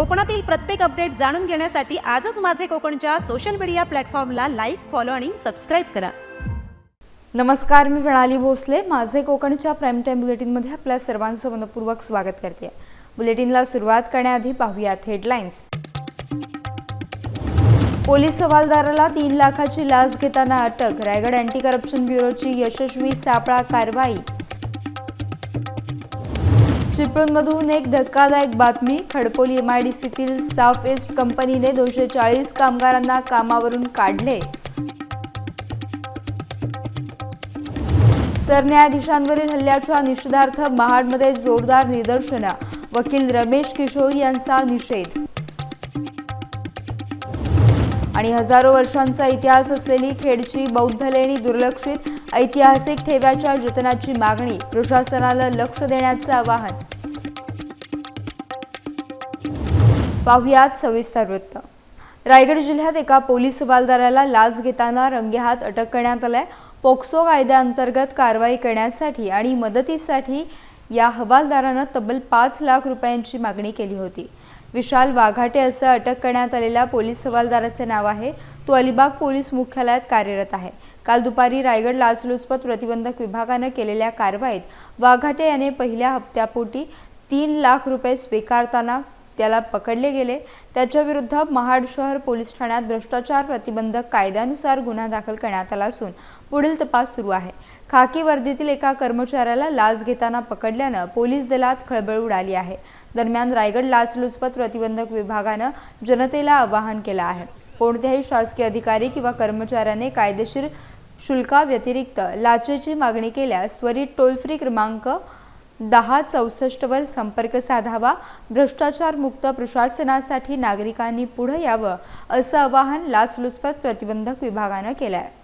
कोकणातील प्रत्येक अपडेट जाणून घेण्यासाठी आजच माझे कोकणच्या सोशल मीडिया प्लॅटफॉर्मला लाईक फॉलो आणि सबस्क्राईब करा. नमस्कार मी प्रणाली भोसले. माझे कोकणच्या प्राईम टाईम बुलेटिनमध्ये आपल्या सर्वांचं मनपूर्वक स्वागत करते. बुलेटिनला सुरुवात करण्याआधी पाहूयात हेडलाईन्स पोलीस हवालदाराला तीन लाखाची लाच घेताना अटक. रायगड अँटी करप्शन ब्युरोची यशस्वी सापळा कारवाई. चिपळूणमधून एक धक्कादायक बातमी. खडपोली एमआयडीसीतील साफ ईस्ट कंपनीने दोनशे चाळीस कामगारांना कामावरून काढले. सरन्यायाधीशांवरील हल्ल्याच्या निषेधार्थ महाडमध्ये जोरदार निदर्शनं. वकील रमेश किशोर यांचा निषेध. आणि हजारो वर्षांचा इतिहास असलेली खेडची बौद्ध लेणी दुर्लक्षित ऐतिहासिक ठेव्याच्या जतनाची मागणी प्रशासनाला लक्ष देण्याचं आवाहन. पाहुयात सविस्तर वृत्त. रायगड जिल्ह्यात एका पोलीस हवालदाराला लाच घेताना रंगेहात अटक करण्यात आलाय. पोक्सो कायद्याअंतर्गत कारवाई करण्यासाठी आणि मदतीसाठी या हवालदारानं तब्बल पाच लाख रुपयांची मागणी केली होती. विशाल वाघाटे असं अटक करण्यात आलेल्या पोलीस हवालदाराचे नाव आहे. तो अलिबाग पोलीस मुख्यालयात कार्यरत आहे. काल दुपारी रायगड लाचलुचपत प्रतिबंधक विभागानं केलेल्या कारवाईत वाघाटे याने पहिल्या हप्त्यापोटी तीन लाख रुपये स्वीकारताना त्याला पकडले गेले. त्याच्या विरुद्ध महाड शहर पोलीस ठाण्यात भ्रष्टाचार प्रतिबंधक कायद्यानुसार गुन्हा दाखल करण्यात आला असून पुढील तपास सुरू आहे. खाकी वर्दीतील एका कर्मचाऱ्याला लाच घेताना पकडल्यानं पोलीस दलात खळबळ उडाली आहे. दरम्यान रायगड लाचलुचपत प्रतिबंधक विभागानं जनतेला आवाहन केलं आहे. कोणत्याही शासकीय अधिकारी किंवा कर्मचाऱ्याने कायदेशीर शुल्काव्यतिरिक्त लाचेची मागणी केल्यास त्वरित टोल फ्री क्रमांक दहा चौसष्टवर संपर्क साधावा भ्रष्टाचारमुक्त प्रशासनासाठी नागरिकांनी पुढे यावं असं आवाहन लाचलुचपत प्रतिबंधक विभागानं केलं आहे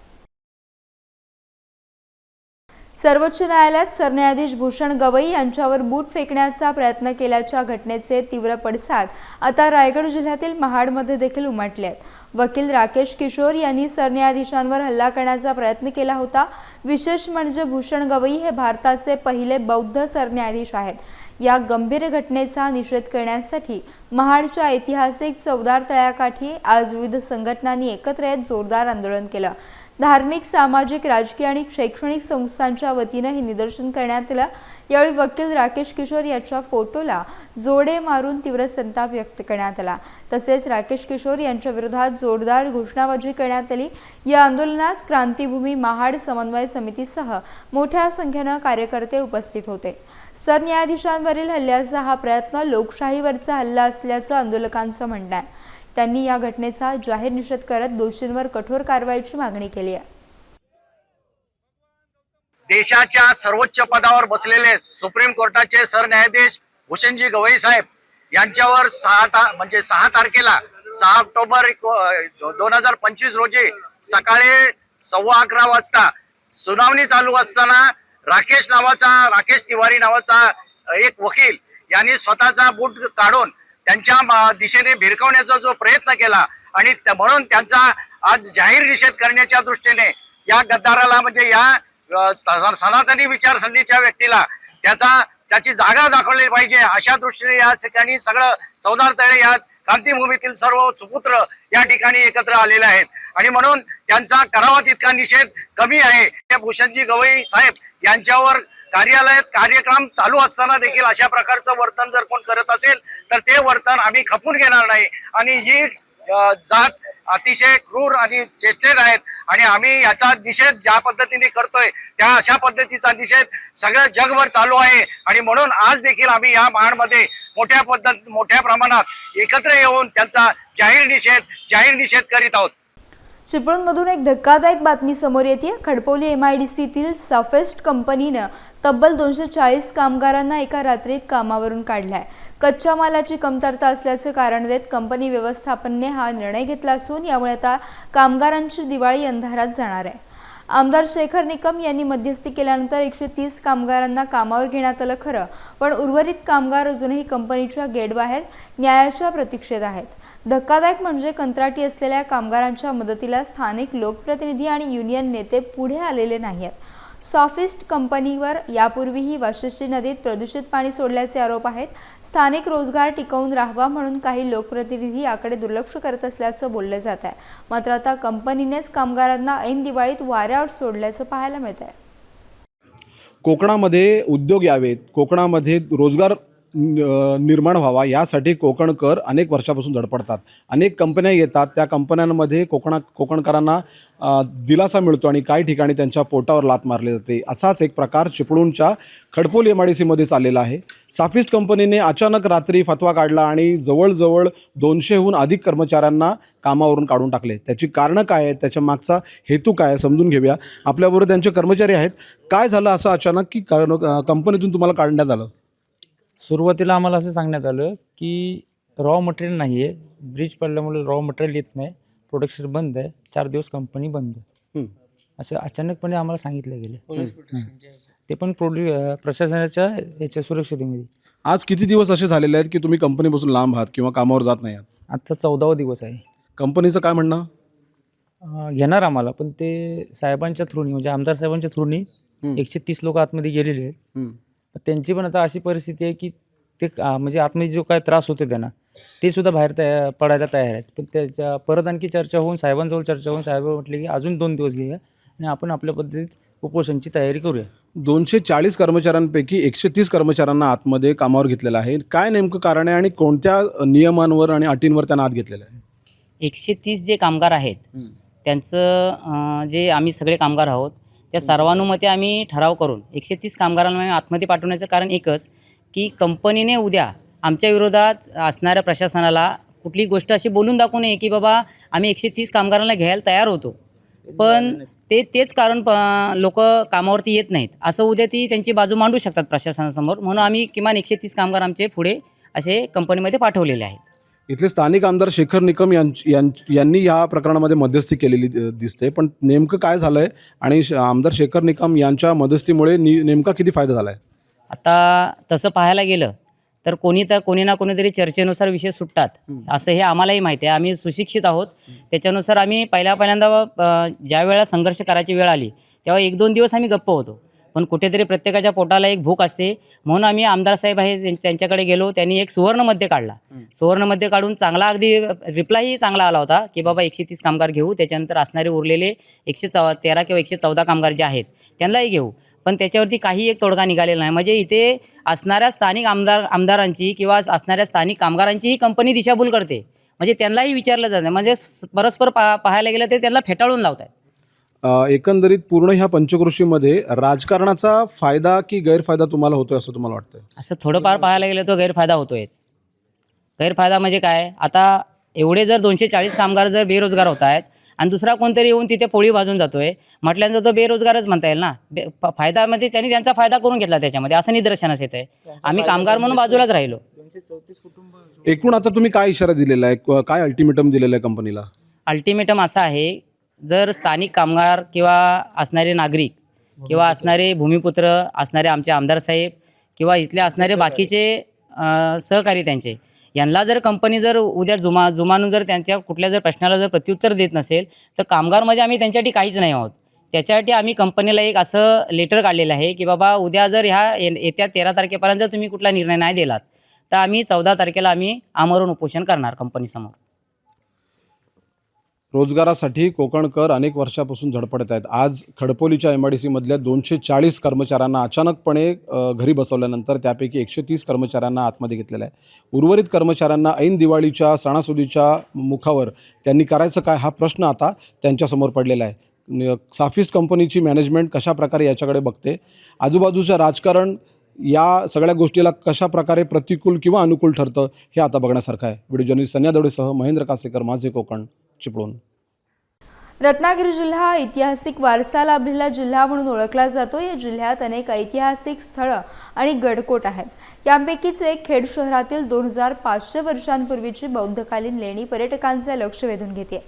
सर्वोच्च न्यायालयात सरन्यायाधीश भूषण गवई यांच्यावर बूट फेकण्याचा प्रयत्न केल्याच्या घटनेचे तीव्र पडसाद आता रायगड जिल्ह्यातील महाडमध्ये देखील उमटले आहेत. वकील राकेश किशोर यांनी सरन्यायाधीशांवर हल्ला करण्याचा प्रयत्न केला होता. विशेष म्हणजे भूषण गवई हे भारताचे पहिले बौद्ध सरन्यायाधीश आहेत. या गंभीर घटनेचा निषेध करण्यासाठी महाडच्या ऐतिहासिक चौदार तळ्याकाठी आज विविध संघटनांनी एकत्र येत जोरदार आंदोलन केलं. धार्मिक सामाजिक राजकीय आणि शैक्षणिक संस्थांच्या वतीनं हे निदर्शन करण्यात आलं. यावेळी वकील राकेश किशोर यांच्या फोटोला जोडे मारून तीव्र संताप व्यक्त करण्यात आला. तसेच राकेश किशोर यांच्या विरोधात जोरदार घोषणाबाजी करण्यात आली. या आंदोलनात क्रांतीभूमी महाड समन्वय समितीसह मोठ्या संख्येनं कार्यकर्ते उपस्थित होते. सरन्यायाधीशांवरील हल्ल्याचा हा प्रयत्न लोकशाहीवरचा हल्ला असल्याचं आंदोलकांचं म्हणणं आहे. त्यांनी या घटनेचा जाहीर निषेध करत दोषींवर कठोर कारवाईची मागणी केली आहे. देशाच्या सर्वोच्च पदावर बसलेले सुप्रीम कोर्टाचे सरन्यायाधीश भूषणजी गवई साहेब यांच्यावर सहा ता म्हणजे सहा तारखेला सहा ऑक्टोबर दोन हजार पंचवीस रोजी सकाळी सव्वा अकरा वाजता सुनावणी चालू असताना राकेश नावाचा राकेश तिवारी नावाचा एक वकील यांनी स्वतःचा बूट काढून त्यांच्या म- दिशेने भिरकवण्याचा जो प्रयत्न केला आणि त्या- म्हणून त्यांचा आज जाहीर निषेध करण्याच्या दृष्टीने या गद्दाराला म्हणजे या स- सनातनी विचारसरणीच्या व्यक्तीला त्याचा त्याची जागा दाखवली पाहिजे. अशा दृष्टीने या ठिकाणी सगळं चौदार तळे या क्रांतीभूमीतील सर्व सुपुत्र या ठिकाणी एकत्र आलेले आहेत. आणि म्हणून त्यांचा करावा तितका निषेध कमी आहे. भूषणजी गवई साहेब यांच्यावर कार्यालयात कार्यक्रम चालू असताना देखील अशा प्रकारचं वर्तन जर कोण करत असेल तर ते वर्तन आम्ही खपून घेणार नाही. आणि ही जात अतिशय क्रूर आणि चेष्टेत आहेत. आणि आम्ही याचा निषेध ज्या पद्धतीने करतोय त्या अशा पद्धतीचा निषेध सगळं जगभर चालू आहे. आणि म्हणून आज देखील आम्ही या महाडमध्ये मोठ्या पद्धत मोठ्या प्रमाणात एकत्र येऊन त्यांचा जाहीर निषेध जाहीर निषेध करीत आहोत. चिपळूणमधून एक धक्कादायक बातमी समोर येते खडपोली एम आय डी सीतील सफेस्ट कंपनीनं तब्बल दोनशे चाळीस कामगारांना एका रात्रीत कामावरून काढलाय. कच्च्या मालाची कमतरता असल्याचे कारण देत कंपनी व्यवस्थापनने हा निर्णय घेतला असून यामुळे आता कामगारांची दिवाळी अंधारात जाणार आहे. आमदार शेखर निकम यांनी मध्यस्थी केल्यानंतर एकशे तीस कामगारांना कामावर घेण्यात आलं खरं पण उर्वरित कामगार अजूनही कंपनीच्या गेटबाहेर न्यायाच्या प्रतीक्षेत आहेत. धक्कादायक म्हणजे कंत्राटी असलेल्या कामगारांच्या मदतीला स्थानिक लोकप्रतिनिधी आणि युनियन नेते पुढे आलेले नाही आहेत सॉफिस्ट कंपनीवर यापूर्वीही वाशिष्ठी नदीत प्रदूषित पाणी सोडल्याचे आरोप आहेत. स्थानिक रोजगार टिकवून राहावा म्हणून काही लोकप्रतिनिधी याकडे दुर्लक्ष करत असल्याचं बोललं जात आहे. मात्र आता कंपनीनेच कामगारांना ऐन दिवाळीत वाऱ्यावर सोडल्याचं पाहायला मिळत आहे कोकणामध्ये उद्योग यावेत. कोकणामध्ये रोजगार निर्माण व्हावा यासाठी कोकणकर अनेक वर्षापासून धडपडतात. अनेक कंपन्या येतात. त्या कंपन्यांमध्ये कोकणा कोकणकरांना दिलासा मिळतो आणि काही ठिकाणी त्यांच्या पोटावर लात मारली जाते. असाच एक प्रकार चिपळूणच्या खडपोल एम आय डी सीमध्ये चाललेला आहे. साफिस्ट कंपनीने अचानक रात्री फतवा काढला आणि जवळजवळ दोनशेहून अधिक कर्मचाऱ्यांना कामावरून काढून टाकले. त्याची कारणं काय आहेत? त्याच्या मागचा हेतू काय आहे? समजून घेऊया. आपल्याबरोबर त्यांचे कर्मचारी आहेत. काय झालं असं अचानक की कारण कंपनीतून तुम्हाला काढण्यात आलं? सुरुवातीला आम्हाला असं सांगण्यात आलं की रॉ मटेरियल नाही आहे ब्रिज पडल्यामुळे रॉ मटेरियल येत नाही. प्रोडक्शन बंद आहे. चार दिवस कंपनी बंद आहे. हं. असं अचानकपणे आम्हाला सांगितलं गेलं. हं. ते पण प्रोड्यू प्रशासनाच्या याच्या सुरक्षतेमध्ये. आज किती दिवस असे झालेले आहेत की तुम्ही कंपनीपासून लांब आहात किंवा कामावर जात नाही आहात? आजचा चौदावा दिवस आहे. कंपनीचं काय म्हणणं? अं, घेणार आम्हाला पण ते साहेबांच्या थ्रूनी म्हणजे आमदार साहेबांच्या थ्रूनी हं. एकशे तीस लोक आतमध्ये गेलेले आहेत. हं. त्यांची पण आता अशी परिस्थिती आहे की ते म्हणजे आतमध्ये जो काय त्रास होतो त्यांना ते सुद्धा बाहेर तयार पडायला तयार आहेत. पण त्याच्या परत आणखी चर्चा होऊन साहेबांजवळ चर्चा होऊन साहेब म्हटले की अजून दोन दिवस घेऊया आणि आपण आपल्या पद्धतीत उपोषणची तयारी करूया. दोनशे चाळीस कर्मचाऱ्यांपैकी एकशे तीस कर्मचाऱ्यांना आतमध्ये कामावर घेतलेलं आहे. काय नेमकं कारण आहे आणि कोणत्या नियमांवर आणि अटींवर त्यांना आत घेतलेलं आहे? एकशे तीस जे कामगार आहेत त्यांचं जे आम्ही सगळे कामगार आहोत त्या सर्वानुमते आम्ही ठराव करून एकशे तीस कामगारांना आम्ही आतमध्ये पाठवण्याचं कारण एकच की कंपनीने उद्या आमच्या विरोधात असणाऱ्या प्रशासनाला कुठली गोष्ट अशी बोलून दाखवू नये की बाबा आम्ही एकशे तीस कामगारांना घ्यायला तयार होतो. पण ते तेच कारण प लोक कामावरती येत नाहीत. असं उद्या ती त्यांची बाजू मांडू शकतात प्रशासनासमोर. म्हणून आम्ही किमान एकशे तीस कामगार आमचे पुढे असे कंपनीमध्ये पाठवलेले आहेत. इथले स्थानिक आमदार शेखर निकम यां- यांनी या प्रकरणामध्ये मध्यस्थी केलेली दिसते. पण नेमकं काय झालं आहे आणि श- आमदार शेखर निकम यांच्या मध्यस्थीमुळे नि नेमका किती फायदा झाला आहे आता तसं पाहायला गेलं तर कोणी तर कोणी ना कोणीतरी चर्चेनुसार विषय सुटतात. असं हे आम्हालाही माहिती आहे. आम्ही सुशिक्षित आहोत. त्याच्यानुसार आम्ही पहिल्या पहिल्यांदा ज्या वेळेला संघर्ष करायची वेळ आली तेव्हा एक दोन दिवस आम्ही गप्प होतो. पण कुठेतरी प्रत्येकाच्या पोटाला एक भूक असते. म्हणून आम्ही आमदार साहेब आहे त्यां- त्यांच्याकडे गेलो त्यांनी एक सुवर्णमध्ये काढला. सुवर्णमध्ये काढून चांगला अगदी रिप्लायही चांगला आला होता की बाबा एकशे तीस कामगार घेऊ त्याच्यानंतर असणारे उरलेले एकशे चौ तेरा किंवा एकशे चौदा कामगार जे आहेत त्यांनाही घेऊ. पण त्याच्यावरती काही एक तोडगा निघालेला नाही. म्हणजे इथे असणाऱ्या स्थानिक आमदार आमदारांची किंवा असणाऱ्या स्थानिक कामगारांची ही कंपनी दिशाभूल करते. म्हणजे त्यांनाही विचारलं जातं म्हणजे परस्पर पा पाहायला गेलं ते त्यांना फेटाळून लावतात एकंदरीत पूर्ण ह्या पंचकृषीमध्ये राजकारणाचा फायदा की गैरफायदा तुम्हाला होतोय असं तुम्हाला वाटतंय? असं थोडंफार पाहायला गेलं तर गैरफायदा होतोयच. गैरफायदा म्हणजे काय? आता एवढे जर दोनशे चाळीस कामगार जर बेरोजगार होत आहेत आणि दुसरा कोणतरी येऊन तिथे पोळी भाजून जातोय म्हटल्यानंतर तो बेरोजगारच म्हणता येईल ना? बे फ- फायदामध्ये त्यांनी त्यांचा फायदा करून घेतला त्याच्यामध्ये असं निदर्शनास येत आहे आम्ही कामगार म्हणून बाजूलाच राहिलो. एकूण आता तुम्ही काय इशारा दिलेला आहे? काय अल्टिमेटम दिलेलं आहे कंपनीला अल्टिमेटम असा आहे जर स्थानिक कामगार किंवा असणारे नागरिक किंवा असणारे भूमिपुत्र असणारे आमचे आमदार साहेब किंवा इथले असणारे बाकीचे सहकारी त्यांचे यांना जर कंपनी जर उद्या जुमा जुमानून जर त्यांच्या कुठल्या जर प्रश्नाला जर प्रत्युत्तर देत नसेल तर कामगार म्हणजे आम्ही त्यांच्यासाठी काहीच नाही आहोत. त्याच्यासाठी आम्ही कंपनीला एक असं लेटर काढलेलं आहे की बाबा उद्या जर ह्या येत्या तेरा तारखेपर्यंत जर तुम्ही कुठला निर्णय नाही दिलात तर आम्ही चौदा तारखेला आम्ही आमरण उपोषण करणार कंपनीसमोर रोजगारासाठी कोकणकर अनेक वर्षापासून झडपडत आहेत. आज खडपोलीच्या एम आय डी सीमधल्या दोनशे चाळीस कर्मचाऱ्यांना अचानकपणे घरी बसवल्यानंतर त्यापैकी एकशे तीस कर्मचाऱ्यांना आतमध्ये घेतलेलं आहे उर्वरित कर्मचाऱ्यांना ऐन दिवाळीच्या सणासुदीच्या मुखावर त्यांनी करायचं काय हा प्रश्न आता त्यांच्यासमोर पडलेला आहे. साफिस्ट कंपनीची मॅनेजमेंट कशा प्रकारे याच्याकडे बघते? आजूबाजूचं राजकारण या सगळ्या गोष्टीला कशा प्रकारे प्रतिकूल किंवा अनुकूल ठरतं हे आता बघण्यासारखं आहे. व्हिडिओ जर्नलिस्ट सन्या दवडेसह महेंद्र कासेकर माझे कोकण. चिपळूण. रत्नागिरी जिल्हा हा ऐतिहासिक वारसा लाभलेला जिल्हा म्हणून ओळखला जातो. या जिल्ह्यात अनेक ऐतिहासिक स्थळं आणि गडकोट आहेत. यापैकीच एक खेड शहरातील दोन हजार पाचशे वर्षांपूर्वीची बौद्धकालीन लेणी पर्यटकांचे लक्ष वेधून घेते.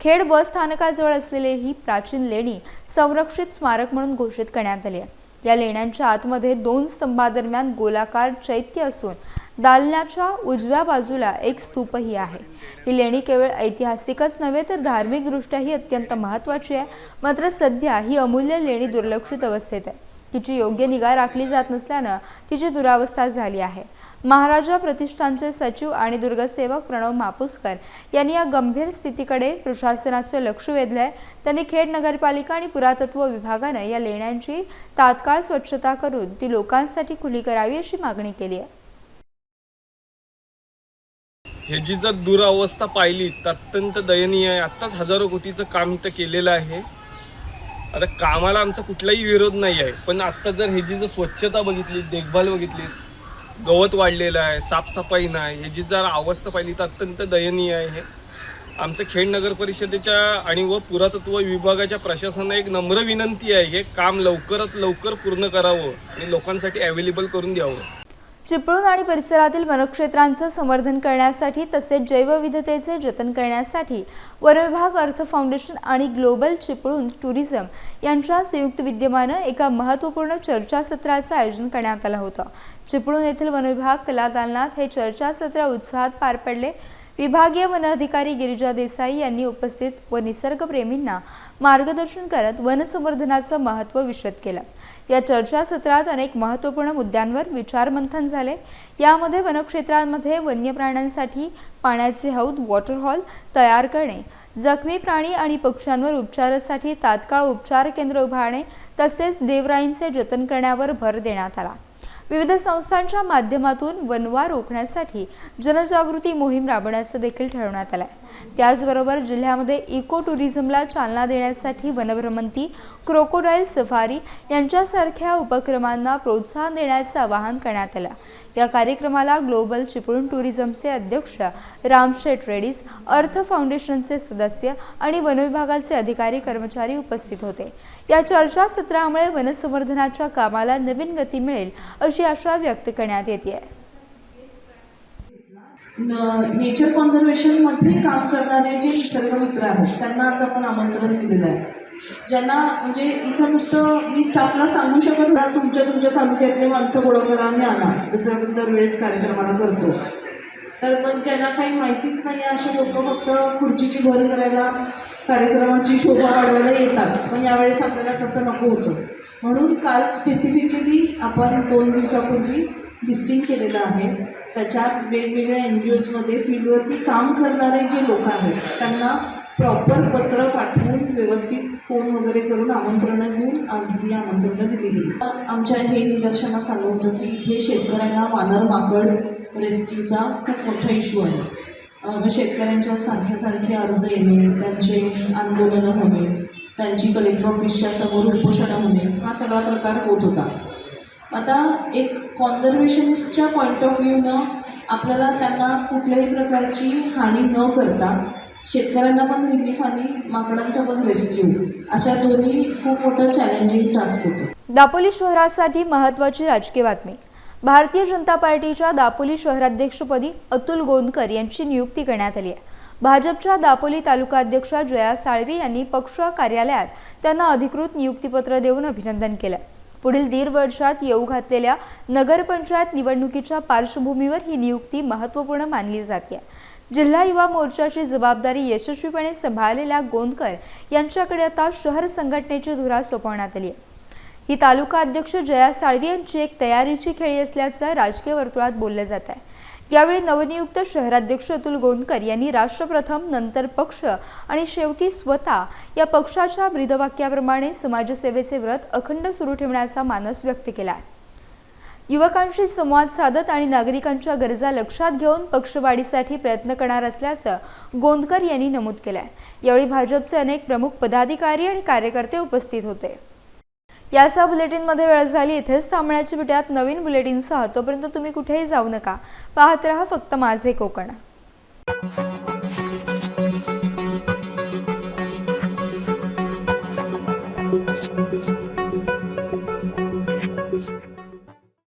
खेड बस स्थानकाजवळ असलेली ही प्राचीन लेणी संरक्षित स्मारक म्हणून घोषित करण्यात आली आहे. या लेण्यांच्या आतमध्ये दोन स्तंभादरम्यान गोलाकार चैत्य असून दालनाच्या उजव्या बाजूला एक स्तूपही आहे. ही लेणी केवळ ऐतिहासिकच नव्हे तर धार्मिकदृष्ट्याही अत्यंत महत्त्वाची आहे. मात्र सध्या ही अमूल्य लेणी दुर्लक्षित अवस्थेत आहे. तिची योग्य निगा राखली जात नसल्यानं तिची दुरावस्था झाली आहे. महाराजा प्रतिष्ठानचे सचिव आणि दुर्गसेवक प्रणव मापुसकर यांनी या गंभीर स्थितीकडे प्रशासनाचं लक्ष वेधलंय. त्यांनी खेड नगरपालिका आणि पुरातत्व विभागानं या लेण्यांची तात्काळ स्वच्छता करून ती लोकांसाठी खुली करावी अशी मागणी केली आहे. ह्याची जर दुरावस्था पाहिली तर अत्यंत दयनीय आहे. आत्ताच हजारो कोटीचं काम इथं केलेलं आहे. आता कामाला आमचा कुठलाही विरोध नाही आहे. पण आत्ता जर ह्याची जर स्वच्छता बघितली देखभाल बघितली गवत वाढलेलं आहे साफसफाई नाही ह्याची जर अवस्था पाहिली तर अत्यंत दयनीय आहे आमचं खेड नगर परिषदेच्या आणि व पुरातत्व विभागाच्या प्रशासनाला एक नम्र विनंती आहे हे काम लवकरात लवकर पूर्ण करावं आणि लोकांसाठी अवेलेबल करून द्यावं. चिपळूण आणि परिसरातील वनक्षेत्रांचं संवर्धन करण्यासाठी तसेच जैवविधतेचे जतन करण्यासाठी वनविभाग अर्थ फाउंडेशन आणि ग्लोबल चिपळूण टुरिझम यांच्या संयुक्त विद्यमानं एका महत्त्वपूर्ण चर्चासत्राचं आयोजन करण्यात आलं होतं. चिपळूण येथील वनविभाग कला दालनात हे चर्चासत्र उत्साहात पार पडले. विभागीय वन अधिकारी गिरिजा देसाई यांनी उपस्थित व निसर्गप्रेमींना मार्गदर्शन करत वनसंवर्धनाचं महत्त्व विशद केलं. या चर्चासत्रात अनेक महत्त्वपूर्ण मुद्द्यांवर विचारमंथन झाले. यामध्ये वनक्षेत्रांमध्ये वन्य प्राण्यांसाठी पाण्याचे हौद वॉटर हॉल तयार करणे जखमी प्राणी आणि पक्ष्यांवर उपचारासाठी तात्काळ उपचार केंद्र उभारणे तसेच देवराईंचे जतन करण्यावर भर देण्यात आला. विविध संस्थांच्या माध्यमातून वनवा रोखण्यासाठी जनजागृती मोहीम राबवण्याचं देखील ठरवण्यात आलं आहे त्याचबरोबर जिल्ह्यामध्ये इको टुरिझमला चालना देण्यासाठी वनभ्रमंती क्रोकोडाईल सफारी यांच्यासारख्या उपक्रमांना प्रोत्साहन देण्याचं आवाहन करण्यात आलं. या कार्यक्रमाला ग्लोबल चिपळूण टुरिझमचे अध्यक्ष रामशेठ रेड्डीज अर्थ फाउंडेशनचे सदस्य आणि वनविभागाचे अधिकारी कर्मचारी उपस्थित होते. या चर्चासत्रामुळे वनसंवर्धनाच्या कामाला नवीन गती मिळेल अशी आशा व्यक्त करण्यात येते नेचर कॉन्झर्वेशनमध्ये काम करणारे जे निसर्गमित्र आहेत त्यांना आज आपण आमंत्रण दिलेलं आहे. ज्यांना म्हणजे इथं नुसतं मी स्टाफला सांगू शकत ना तुमच्या तुमच्या तालुक्यातले माणसं गोळा करा आणि आणा. जसं आपण दरवेळेस कार्यक्रमाला करतो. तर मग ज्यांना काही माहितीच नाही आहे असे लोक फक्त खुर्चीची भर करायला कार्यक्रमाची शोभा वाढवायला येतात. पण यावेळेस आपल्याला तसं नको होतं. म्हणून काल स्पेसिफिकली आपण दोन दिवसापूर्वी लिस्टिंग केलेलं आहे. त्याच्यात वेगवेगळ्या एन जी ओजमध्ये फील्डवरती काम करणारे जे लोक आहेत त्यांना प्रॉपर पत्र पाठवून व्यवस्थित फोन वगैरे करून आमंत्रणं देऊन आज ही आमंत्रणं दिली गेली. आमच्या हे निदर्शनास आलं होतं की इथे शेतकऱ्यांना वानर माकड रेस्क्यूचा खूप मोठा इश्यू आहे. मग शेतकऱ्यांच्या सारखे सारखे अर्ज येणे त्यांचे आंदोलनं होणे त्यांची कलेक्टर ऑफिसच्या समोर उपोषणं होणे हा सगळा प्रकार होत होता. आता एक कॉन्झर्वेशनिस्टच्या पॉईंट ऑफ व्ह्यूनं आपल्याला त्यांना कुठल्याही प्रकारची हानी न करता शेतकऱ्यांना पण रिलीफ आणि माकडांचा पण रेस्क्यू अशा दोन्ही खूप मोठं चॅलेंजिंग टास्क होतं. दापोली शहरासाठी महत्त्वाची राजकीय बातमी. भारतीय जनता पार्टीच्या दापोली शहराध्यक्षपदी अतुल गोंदकर यांची नियुक्ती करण्यात आली आहे. भाजपच्या दापोली तालुका अध्यक्षा जया साळवी यांनी पक्ष कार्यालयात त्यांना अधिकृत नियुक्तीपत्र देऊन अभिनंदन केलं. पुढील दीड वर्षात येऊ घातलेल्या नगरपंचायत निवडणुकीच्या पार्श्वभूमीवर ही नियुक्ती महत्त्वपूर्ण मानली जाते. जिल्हा युवा मोर्चाची जबाबदारी यशस्वीपणे सांभाळलेल्या गोंदकर यांच्याकडे आता शहर संघटनेची धुरा सोपवण्यात आली आहे. ही तालुका अध्यक्ष जया साळवी यांची एक तयारीची खेळी असल्याचं राजकीय वर्तुळात बोललं जात आहे. यावेळी नवनियुक्त शहराध्यक्ष अतुल गोंदकर यांनी राष्ट्रप्रथम नंतर पक्ष आणि शेवटी स्वतः या पक्षाच्या ब्रीदवाक्याप्रमाणे समाजसेवेचे व्रत अखंड सुरू ठेवण्याचा मानस व्यक्त केला आहे. युवकांशी संवाद साधत आणि नागरिकांच्या गरजा लक्षात घेऊन पक्षवाढीसाठी प्रयत्न करणार असल्याचं गोंदकर यांनी नमूद केलं आहे यावेळी भाजपचे अनेक प्रमुख पदाधिकारी आणि कार्यकर्ते उपस्थित होते. यासह बुलेटिनमध्ये वेळ झाली इथेच थांबण्याची भेटूयात नवीन बुलेटिनसह. तोपर्यंत तुम्ही कुठेही जाऊ नका. पाहत रहा फक्त माझे कोकण.